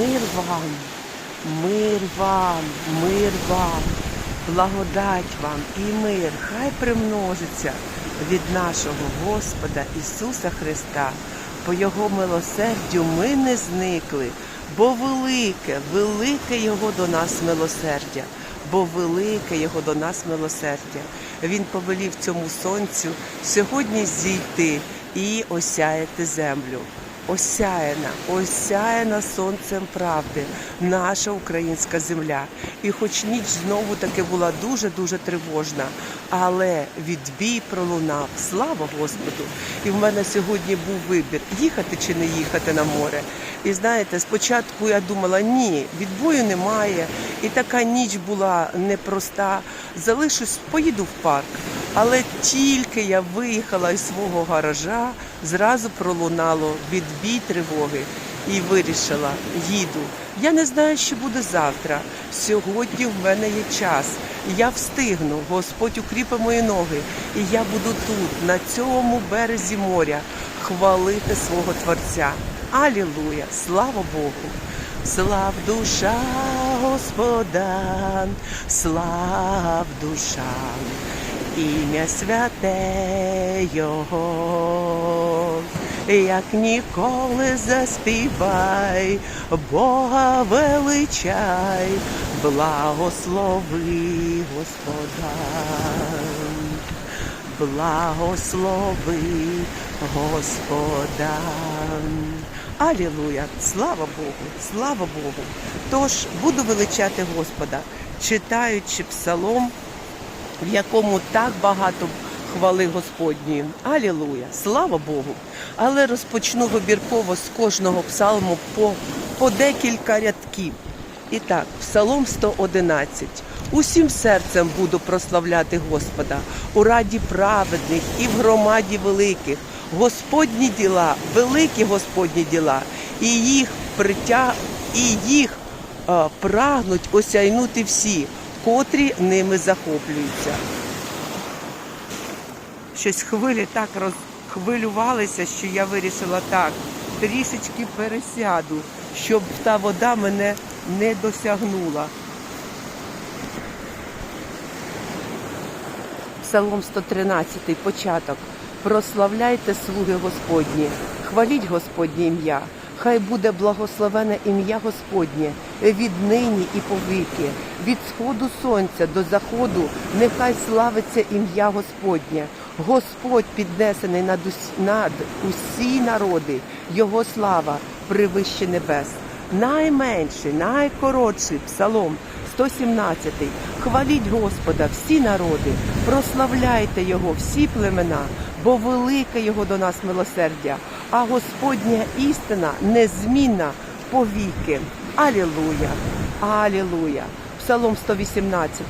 Мир вам, мир вам, мир вам, благодать вам і мир, хай примножиться від нашого Господа Ісуса Христа. По Його милосердю ми не зникли, бо велике, велике Його до нас милосердя, бо велике Його до нас милосердя. Він повелів цьому сонцю сьогодні зійти і осяяти землю осяяна, осяяна сонцем правди, наша українська земля. І хоч ніч знову таки була дуже-дуже тривожна, але відбій пролунав. Слава Господу! І в мене сьогодні був вибір, їхати чи не їхати на море. І знаєте, спочатку я думала, ні, відбою немає. І така ніч була непроста. Залишусь, поїду в парк. Але тільки я виїхала із свого гаража, зразу пролунало відбій тривоги і вирішила, їду. Я не знаю, що буде завтра. Сьогодні в мене є час. Я встигну. Господь укріпи мої ноги. І я буду тут, на цьому березі моря, хвалити свого Творця. Алілуя! Слава Богу! Слав душа Господа, слав душа, ім'я святе Його, як ніколи заспівай, Бога величай, благослови Господа, благослови Господа. Алілуя! Слава Богу! Слава Богу! Тож буду величати Господа, читаючи псалом, в якому так багато хвали Господньої. Алілуя! Слава Богу! Але розпочну вибірково з кожного псалму по, по декілька рядків. І так, Псалом 111. Усім серцем буду прославляти Господа у раді праведних і в громаді великих. Господні діла, великі Господні діла, і їх притяг, і їх е, прагнуть осяйнути всі, котрі ними захоплюються. Щось хвилі так розхвилювалися, що я вирішила так, трішечки пересяду, щоб та вода мене не досягнула. Псалом 113, початок. Прославляйте слуги Господні, хваліть Господнє ім'я. Хай буде благословене ім'я Господнє від нині і повіки, від сходу сонця до заходу, нехай славиться ім'я Господнє. Господь піднесений над усі, над усі народи, Його слава привище небес. Найменший, найкоротший псалом 117. Хваліть Господа, всі народи, прославляйте Його, всі племена, бо велике Його до нас милосердя, а Господня істина незмінна повіки. Алілуя! Алілуя! Псалом 118.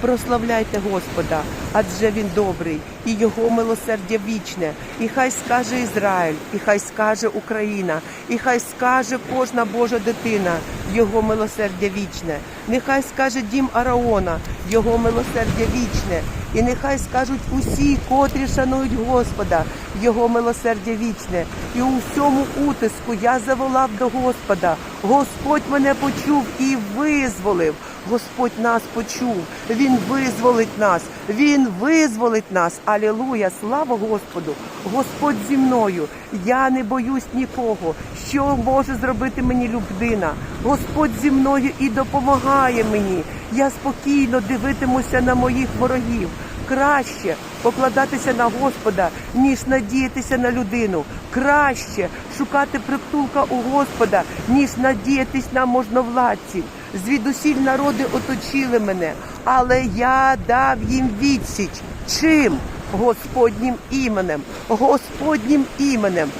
Прославляйте Господа, адже Він добрий, і Його милосердя вічне. І хай скаже Ізраїль, і хай скаже Україна, і хай скаже кожна Божа дитина, Його милосердя вічне. Нехай скаже дім Араона, Його милосердя вічне. І нехай скажуть усі, котрі шанують Господа, Його милосердя вічне. І у всьому утиску я заволав до Господа. Господь мене почув і визволив. Господь нас почув, Він визволить нас, Він визволить нас. Алілуя! Слава Господу! Господь зі мною. Я не боюсь нікого. Що може зробити мені людина? Господь зі мною і допомагає мені. Я спокійно дивитимуся на моїх ворогів. Краще покладатися на Господа, ніж надіятися на людину. Краще шукати притулка у Господа, ніж надіятись на можновладців. Звідусіль народи оточили мене, але я дав їм відсіч. Чим? Господнім іменем, Господнім іменем.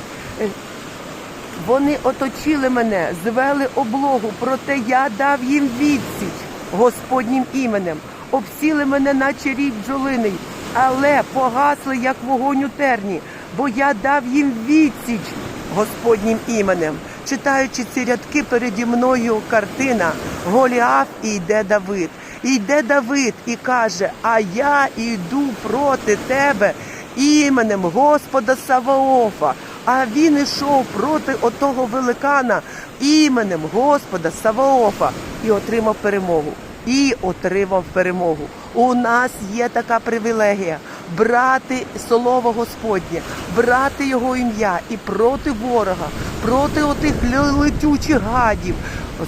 Вони оточили мене, звели облогу, проте я дав їм відсіч Господнім іменем. Обсіли мене, наче рік бджолиний, але погасли, як вогонь у терні, бо я дав їм відсіч Господнім іменем. Читаючи ці рядки переді мною картина Голіаф і йде Давид. І йде Давид і каже: А я йду проти тебе іменем Господа Саваофа. А він ішов проти отого великана іменем Господа Саваофа і отримав перемогу. І отримав перемогу. У нас є така привілегія брати слово Господнє, брати його ім'я і проти ворога, проти отих летючих гадів е,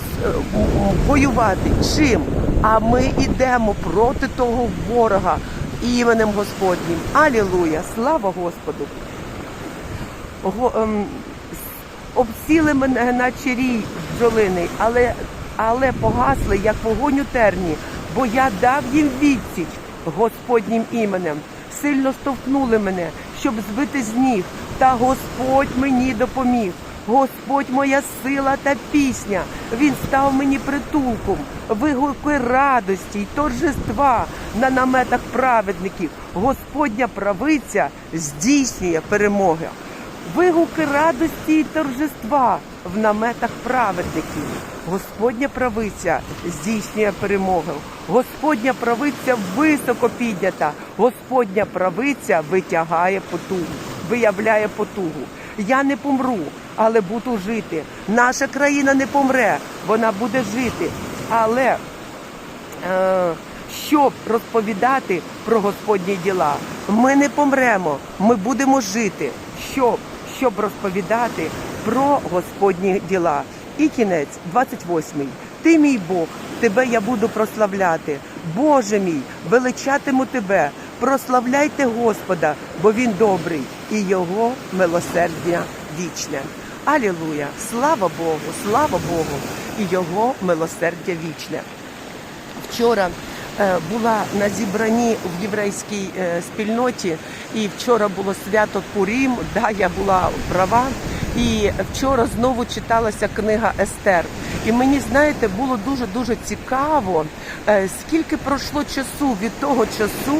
воювати. Чим? А ми йдемо проти того ворога іменем Господнім. Алілуя! Слава Господу! Го- ем, обсіли мене наче рій бджолиний, але, але погасли, як вогонь у терні, бо я дав їм відсіч Господнім іменем. Сильно стовкнули мене, щоб збити з ніг, та Господь мені допоміг. Господь моя сила та пісня. Він став мені притулком, вигуки радості й торжества на наметах праведників. Господня правиця здійснює перемоги. Вигуки радості і торжества в наметах праведників. Господня правиця здійснює перемоги. Господня правиця високо піднята. Господня правиця витягає потугу, виявляє потугу. Я не помру, але буду жити. Наша країна не помре, вона буде жити. Але е, щоб розповідати про Господні діла. Ми не помремо, ми будемо жити, щоб, щоб розповідати про Господні діла. І кінець, 28. Ти мій Бог, тебе я буду прославляти. Боже мій, величатиму тебе. Прославляйте Господа, бо Він добрий, і Його милосердя вічне. Алілуя! Слава Богу, слава Богу, і Його милосердя вічне. Вчора е, була на зібранні в єврейській е, спільноті, і вчора було свято Пурім. Да, я була права. І вчора знову читалася книга Естер. І мені, знаєте, було дуже дуже цікаво, е, скільки пройшло часу від того часу,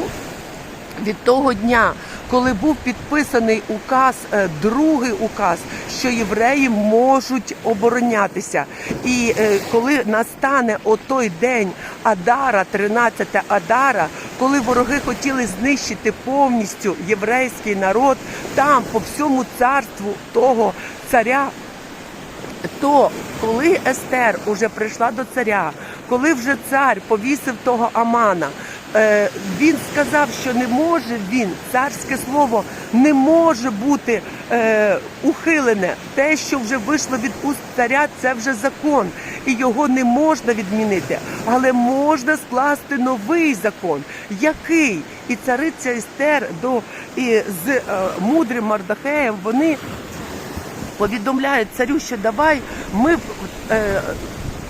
від того дня, коли був підписаний указ, е, другий указ, що євреї можуть оборонятися. І е, коли настане отой день Адара, 13 Адара, коли вороги хотіли знищити повністю єврейський народ, там по всьому царству того царя то коли Естер уже прийшла до царя, коли вже цар повісив того Амана, він сказав, що не може він, царське слово, не може бути е, ухилене. Те, що вже вийшло від уст царя, це вже закон, і його не можна відмінити, але можна скласти новий закон. Який? І цариця Естер до і з е, мудрим Мардахеєм вони повідомляють царю, що давай ми е,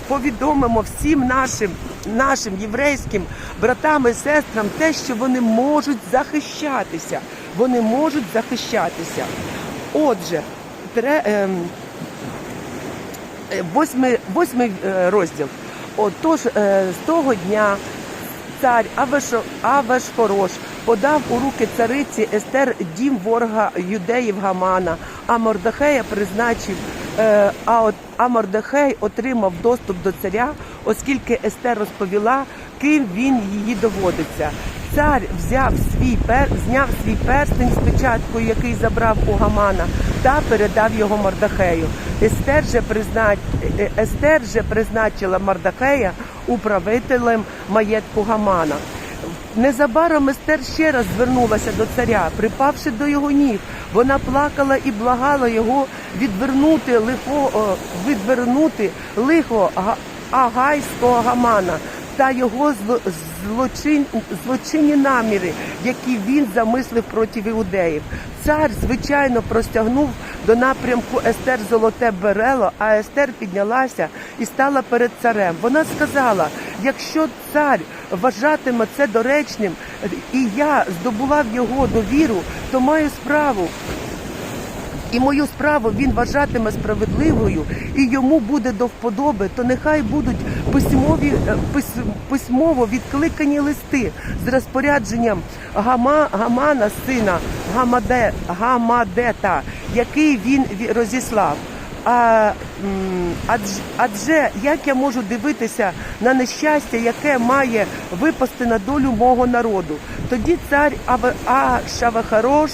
повідомимо всім нашим, нашим єврейським братам і сестрам те, що вони можуть захищатися. Вони можуть захищатися. Отже, ем, е, восьмий, восьмий е, розділ. Отож, е, з того дня цар Авешхорош подав у руки цариці Естер дім ворога юдеїв Гамана, а Мордехея призначив. Е, А от а Мордехей отримав доступ до царя, оскільки Естер розповіла, ким він її доводиться. Цар взяв свій пер, зняв свій перстень з печаткою, який забрав у Гамана, та передав його Мордахею. Естер же призна... е, Естер же призначила Мордахея управителем маєтку Гамана. Незабаром Естер ще раз звернулася до царя, припавши до його ніг. Вона плакала і благала його відвернути лихо, відвернути лихо агайського гамана та його злочин, злочинні наміри, які він замислив проти іудеїв. Цар, звичайно, простягнув до напрямку Естер золоте берело, а Естер піднялася і стала перед царем. Вона сказала: якщо цар вважатиме це доречним, і я здобула в його довіру, то маю справу і мою справу він вважатиме справедливою, і йому буде до вподоби, то нехай будуть письмові е, письмово відкликані листи з розпорядженням Гама, Гамана, сина Гамаде, Гамадета, який він розіслав. А, адже, адже як я можу дивитися на нещастя, яке має випасти на долю мого народу? Тоді цар Ава- Ашавахарош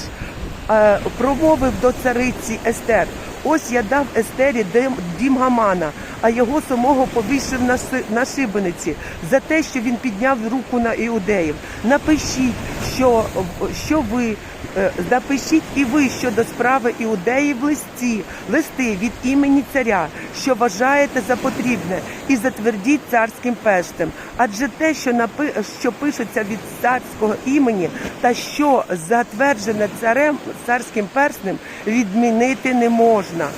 е, промовив до цариці Естер. Ось я дав Естері дім Гамана, а його самого повісив на, на шибениці за те, що він підняв руку на іудеїв. Напишіть, що, що ви е, напишіть і ви щодо справи іудеїв листі, листи від імені царя, що вважаєте за потрібне, і затвердіть царським пештем. Адже те, що напи, що пишеться від царського імені, та що затверджене царем царським перснем, відмінити не можна.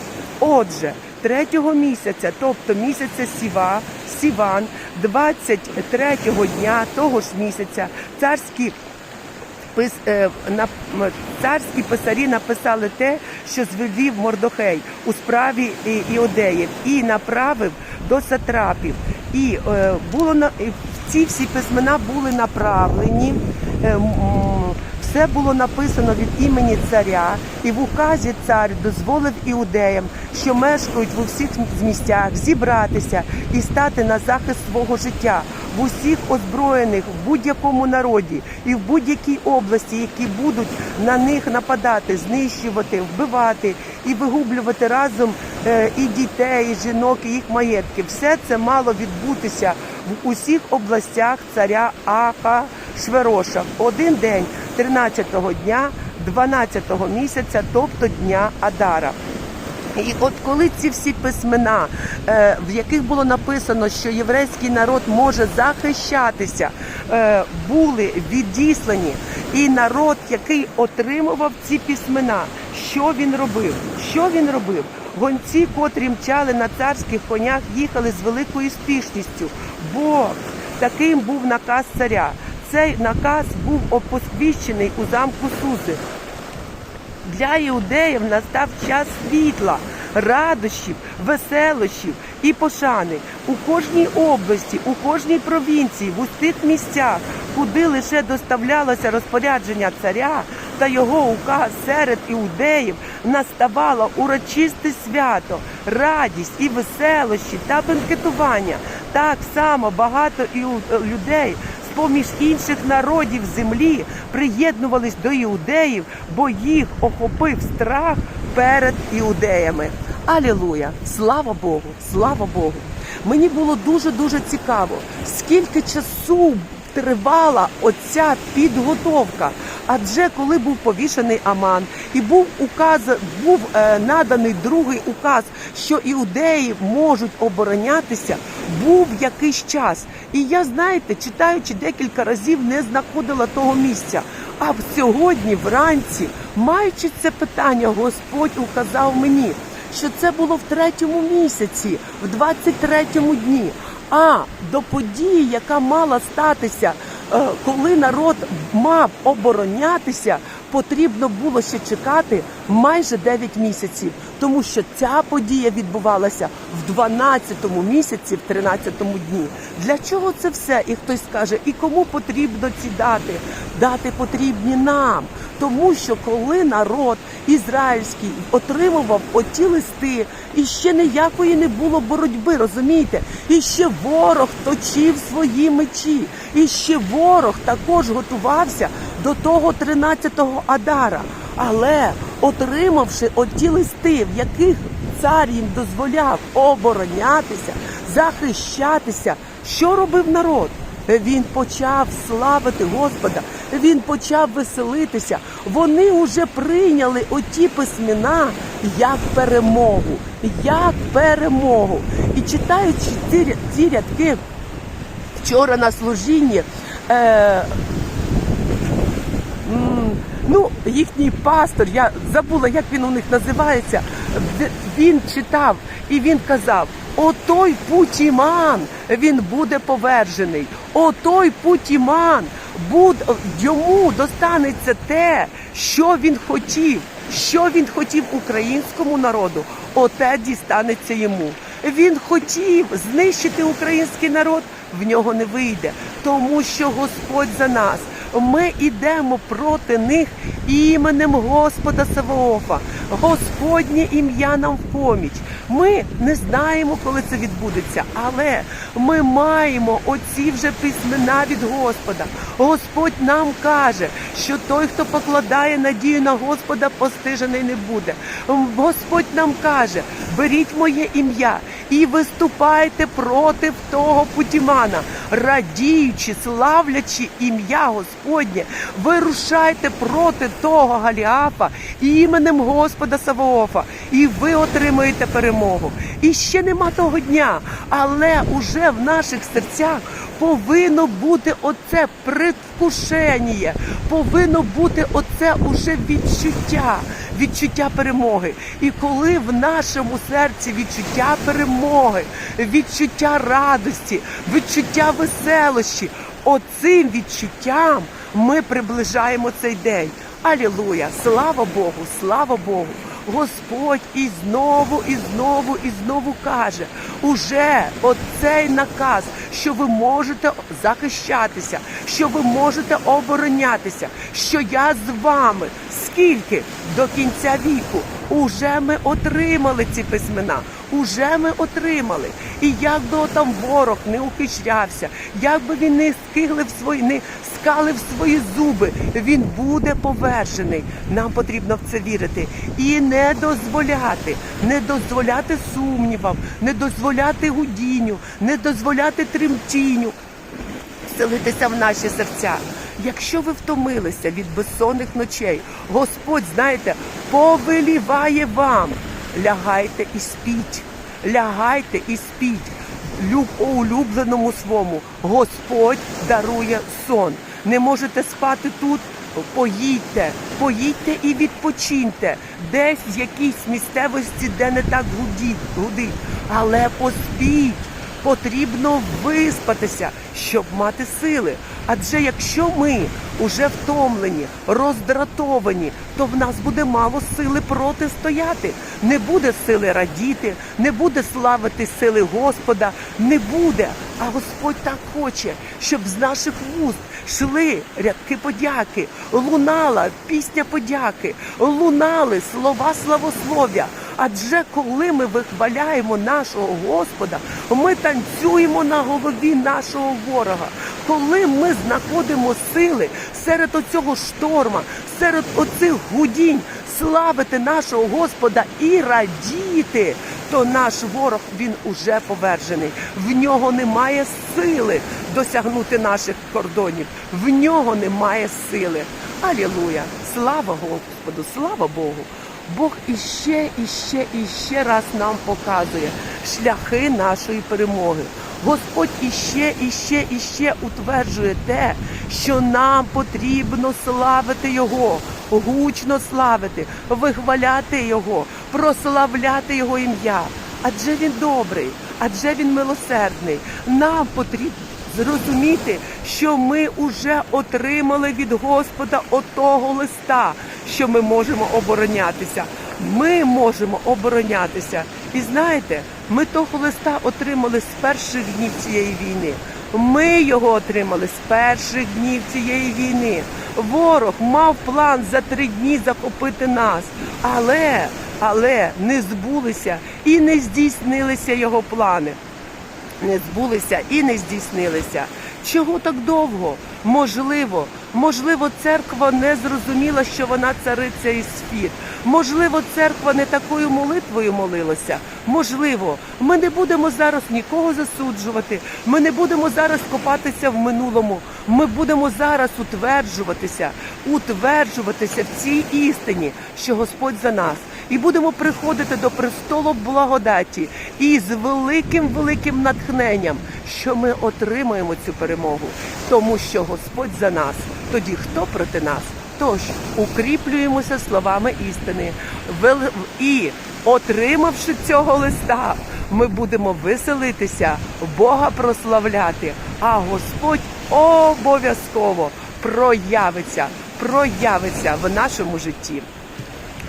Отже, третього місяця, тобто місяця Сіва, Сіван, 23-го дня того ж місяця, царські е, царські писарі написали те, що звелів Мордохей у справі і- іудеїв, і направив до сатрапів. І е, було на ці всі письмена були направлені. Е, все було написано від імені царя, і в указі цар дозволив іудеям, що мешкають в усіх місцях, зібратися і стати на захист свого життя в усіх озброєних в будь-якому народі і в будь-якій області, які будуть на них нападати, знищувати, вбивати і вигублювати разом е, і дітей, і жінок, і їх маєтки. Все це мало відбутися в усіх областях царя Аха Швероша один день 13-го дня 12-го місяця, тобто дня Адара. І от коли ці всі письмена, е, в яких було написано, що єврейський народ може захищатися, е, були відіслані, і народ, який отримував ці письмена, що він робив? Що він робив? Гонці, котрі мчали на царських конях, їхали з великою спішністю, бо таким був наказ царя. Цей наказ був опосвіщений у замку Сузи. Для іудеїв настав час світла, радощів, веселощів і пошани у кожній області, у кожній провінції, в усіх місцях, куди лише доставлялося розпорядження царя та його указ серед іудеїв, наставало урочисте свято, радість і веселощі та бенкетування. Так само багато іу- людей з-поміж інших народів землі приєднувались до іудеїв, бо їх охопив страх перед іудеями. Алілуя! Слава Богу! Слава Богу! Мені було дуже дуже цікаво, скільки часу тривала оця підготовка. Адже коли був повішений Аман і був указ, був е, наданий другий указ, що іудеї можуть оборонятися, був якийсь час. І я, знаєте, читаючи декілька разів, не знаходила того місця. А в сьогодні, вранці, маючи це питання, Господь указав мені, що це було в третьому місяці, в 23-му дні. А до події, яка мала статися, е, коли народ мав оборонятися, потрібно було ще чекати майже 9 місяців, тому що ця подія відбувалася в 12-му місяці, в 13-му дні. Для чого це все? І хтось скаже, і кому потрібно ці дати? Дати потрібні нам. Тому що коли народ ізраїльський отримував оті листи, і ще ніякої не було боротьби, розумієте? І ще ворог точив свої мечі, і ще ворог також готувався до того 13-го Адара. Але отримавши оті листи, в яких цар їм дозволяв оборонятися, захищатися, що робив народ? Він почав славити Господа, він почав веселитися. Вони вже прийняли оті письмена як перемогу, як перемогу. І читаючи ці, ці рядки вчора на служінні, е, ну, їхній пастор, я забула, як він у них називається, він читав і він казав: отой путіман, він буде повержений. Отой путіман, буд, йому достанеться те, що він хотів. Що він хотів українському народу, оте дістанеться йому. Він хотів знищити український народ, в нього не вийде, тому що Господь за нас. Ми йдемо проти них іменем Господа Саваофа. Господнє ім'я нам в поміч. Ми не знаємо, коли це відбудеться, але ми маємо оці вже письмена від Господа. Господь нам каже, що той, хто покладає надію на Господа, постижений не буде. Господь нам каже: беріть моє ім'я і виступайте проти того путімана, радіючи, славлячи ім'я Господнє, вирушайте проти того Галіафа іменем Господа Саваофа, і ви отримаєте перемогу. І ще нема того дня, але уже в наших серцях повинно бути оце предвкушення, повинно бути оце уже відчуття, відчуття перемоги. І коли в нашому серці відчуття перемоги, відчуття радості, відчуття веселощі, оцим відчуттям ми приближаємо цей день. Алілуя! Слава Богу! Слава Богу! Господь і знову, і знову, і знову каже: уже оцей наказ, що ви можете захищатися, що ви можете оборонятися, що я з вами. Скільки до кінця віку уже ми отримали ці письмена. Уже ми отримали. І як би там ворог не ухищрявся, як би він не скиглив свої, не скалив свої зуби, він буде повержений. Нам потрібно в це вірити і не дозволяти, не дозволяти сумнівам, не дозволяти гудінню, не дозволяти тремтінню вселитися в наші серця. Якщо ви втомилися від безсонних ночей, Господь, знаєте, повеліває вам. Лягайте і спіть, лягайте і спіть. Люб у улюбленому своєму Господь дарує сон. Не можете спати тут. Поїдьте, поїдьте і відпочиньте десь в якійсь місцевості, де не так гудіть, гудить, але поспіть. Потрібно виспатися, щоб мати сили. Адже якщо ми уже втомлені, роздратовані, то в нас буде мало сили протистояти. Не буде сили радіти, не буде славити сили Господа, не буде. А Господь так хоче, щоб з наших вуст йшли рядки подяки, лунала пісня подяки, лунали слова славослов'я. Адже коли ми вихваляємо нашого Господа, ми танцюємо на голові нашого ворога. Коли ми знаходимо сили серед оцього шторма, серед оцих гудінь, славити нашого Господа і радіти, то наш ворог він уже повержений. В нього немає сили досягнути наших кордонів. В нього немає сили. Алілуя! Слава Господу! Слава Богу! Бог іще, іще, іще раз нам показує шляхи нашої перемоги. Господь іще, іще, іще утверджує те, що нам потрібно славити Його, гучно славити, вихваляти Його, прославляти Його ім'я. Адже він добрий, адже він милосердний. Нам потрібно зрозуміти, що ми вже отримали від Господа отого листа, що ми можемо оборонятися. Ми можемо оборонятися. І знаєте, ми того листа отримали з перших днів цієї війни. Ми його отримали з перших днів цієї війни. Ворог мав план за три дні захопити нас, але, але не збулися і не здійснилися його плани не збулися і не здійснилися. Чого так довго? Можливо, можливо, церква не зрозуміла, що вона цариця і сфір. Можливо, церква не такою молитвою молилася. Можливо, ми не будемо зараз нікого засуджувати. Ми не будемо зараз копатися в минулому. Ми будемо зараз утверджуватися, утверджуватися в цій істині, що Господь за нас. І будемо приходити до престолу благодаті і з великим великим натхненням, що ми отримаємо цю перемогу, тому що Господь за нас. Тоді хто проти нас? Тож укріплюємося словами істини, і отримавши цього листа, ми будемо веселитися, Бога прославляти, а Господь обов'язково проявиться, проявиться в нашому житті.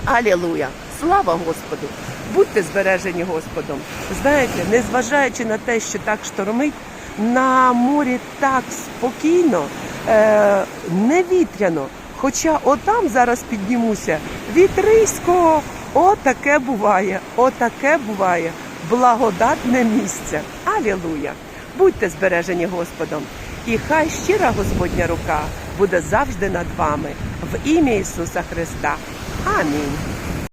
Алілуя! Слава Господу! Будьте збережені Господом. Знаєте, незважаючи на те, що так штормить, на морі так спокійно, е, не. Хоча отам зараз піднімуся вітрисько, отаке буває, отаке буває. Благодатне місце. Алілуя! Будьте збережені Господом, і хай щира Господня рука буде завжди над вами в ім'я Ісуса Христа. Амінь.